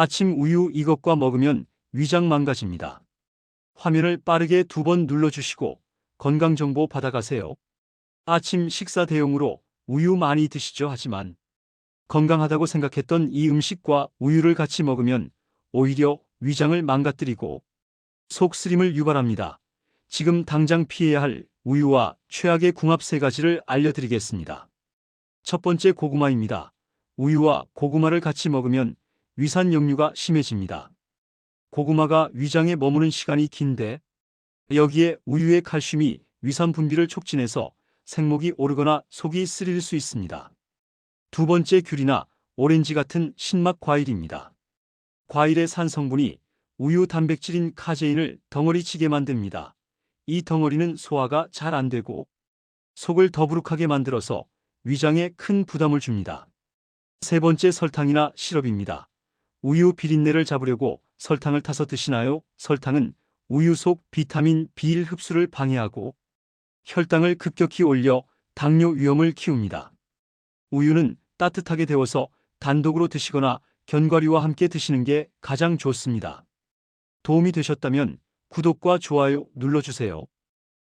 아침 우유 이것과 먹으면 위장 망가집니다. 화면을 빠르게 두 번 눌러주시고 건강정보 받아가세요. 아침 식사 대용으로 우유 많이 드시죠 하지만 건강하다고 생각했던 이 음식과 우유를 같이 먹으면 오히려 위장을 망가뜨리고 속쓰림을 유발합니다. 지금 당장 피해야 할 우유와 최악의 궁합 세 가지를 알려드리겠습니다. 첫 번째 고구마입니다. 우유와 고구마를 같이 먹으면 위산 역류가 심해집니다. 고구마가 위장에 머무는 시간이 긴데 여기에 우유의 칼슘이 위산 분비를 촉진해서 생목이 오르거나 속이 쓰릴 수 있습니다. 두 번째 귤이나 오렌지 같은 신맛 과일입니다. 과일의 산 성분이 우유 단백질인 카제인을 덩어리치게 만듭니다. 이 덩어리는 소화가 잘 안 되고 속을 더부룩하게 만들어서 위장에 큰 부담을 줍니다. 세 번째 설탕이나 시럽입니다. 우유 비린내를 잡으려고 설탕을 타서 드시나요? 설탕은 우유 속 비타민 B1 흡수를 방해하고 혈당을 급격히 올려 당뇨 위험을 키웁니다. 우유는 따뜻하게 데워서 단독으로 드시거나 견과류와 함께 드시는 게 가장 좋습니다. 도움이 되셨다면 구독과 좋아요 눌러주세요.